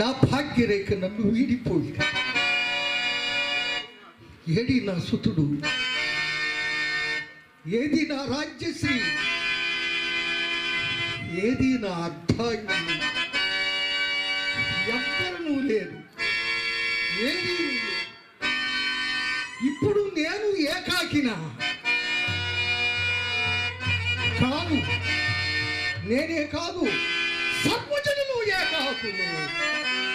నా భాగ్యరేఖ నన్ను వీడిపోయి ఏడి నా సుతుడు? ఏది నా రాజ్యశ్రీ? ఏది నా అర్ధాంగి? ఎవ్వరూ లేదు ఏది లేదు. ఇప్పుడు నేను ఏకాకిన. కాదు నేనే కాదు సర్వజనులు ఏకాకులు.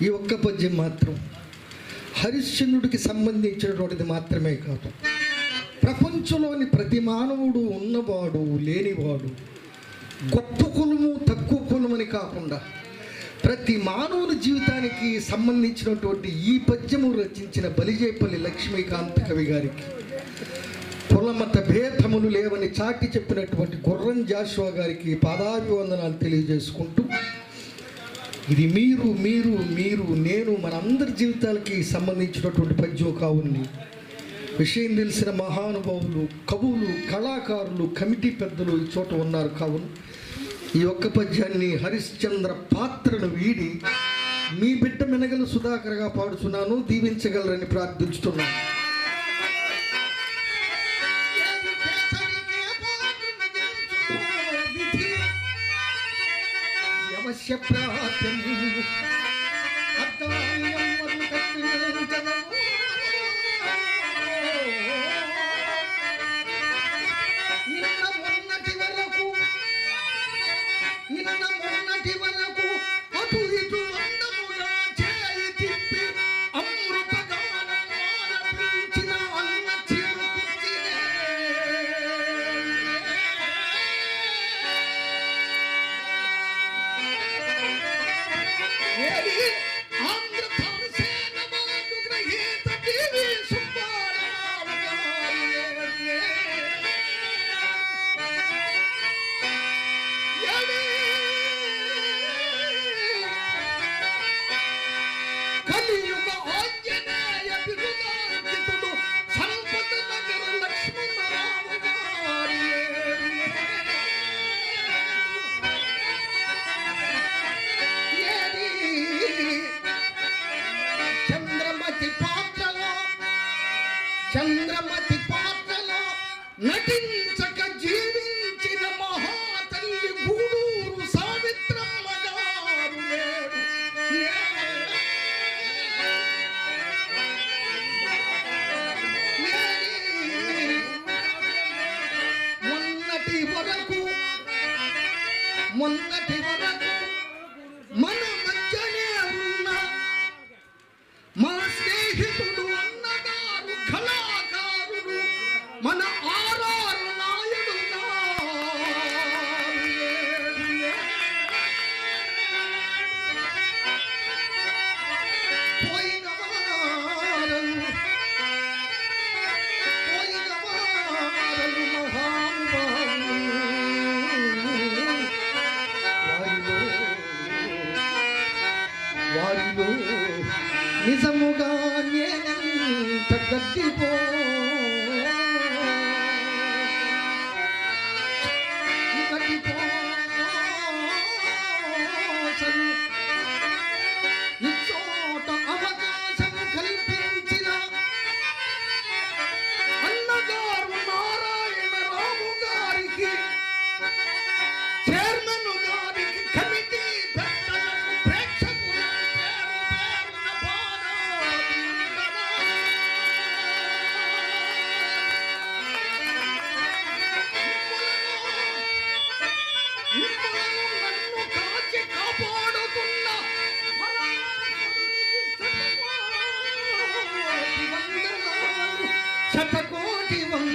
ఈ ఒక్క పద్యం మాత్రం హరిశ్చంద్రుడికి సంబంధించినటువంటిది మాత్రమే కాదు. ప్రపంచంలోని ప్రతి మానవుడు ఉన్నవాడు లేనివాడు గొప్ప కులము తక్కువ కులమని కాకుండా ప్రతి మానవుని జీవితానికి సంబంధించినటువంటి ఈ పద్యము రచించిన బలిజేపల్లి లక్ష్మీకాంత్ కవి గారికి కులమత భేదములు లేవని చాటి చెప్పినటువంటి గుర్రం జాషువా గారికి పాదాభివందనాలు తెలియజేసుకుంటూ ఇది మీరు మీరు మీరు నేను మనందరి జీవితాలకి సంబంధించినటువంటి పద్యం కావుని విషయం తెలిసిన మహానుభావులు కవులు కళాకారులు కమిటీ పెద్దలు ఈ చోట ఉన్నారు కావును ఈ ఒక్క పద్యాన్ని హరిశ్చంద్ర పాత్రను వీడి మీ బిడ్డ మెనగలు సుధాకర్గా పాడుతున్నాను దీవించగలరని ప్రార్థించుతున్నాను. యవశ్య ప్రాప్యము ಮುಂದಟಿ ಬರ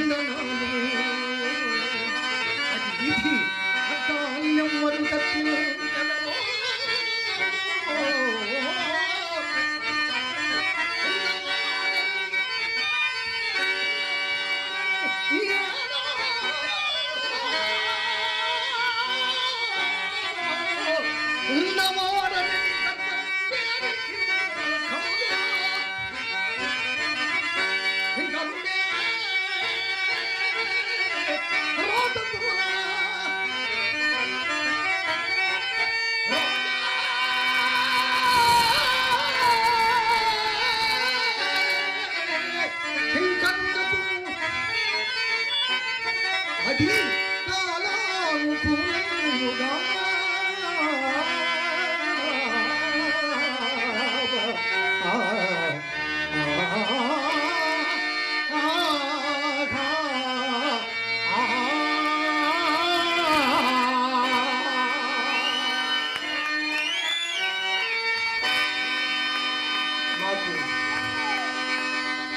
Yeah.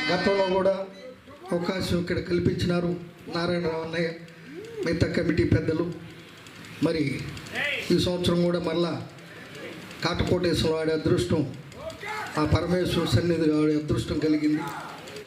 గతంలో కూడా అవకాశం ఇక్కడ కల్పించినారు నారాయణరావు అన్నయ్య మిగతా కమిటీ పెద్దలు. మరి ఈ సంవత్సరం కూడా మళ్ళా కాటకోటేశ్వర వాడి అదృష్టం ఆ పరమేశ్వర సన్నిధి వాడి అదృష్టం కలిగింది.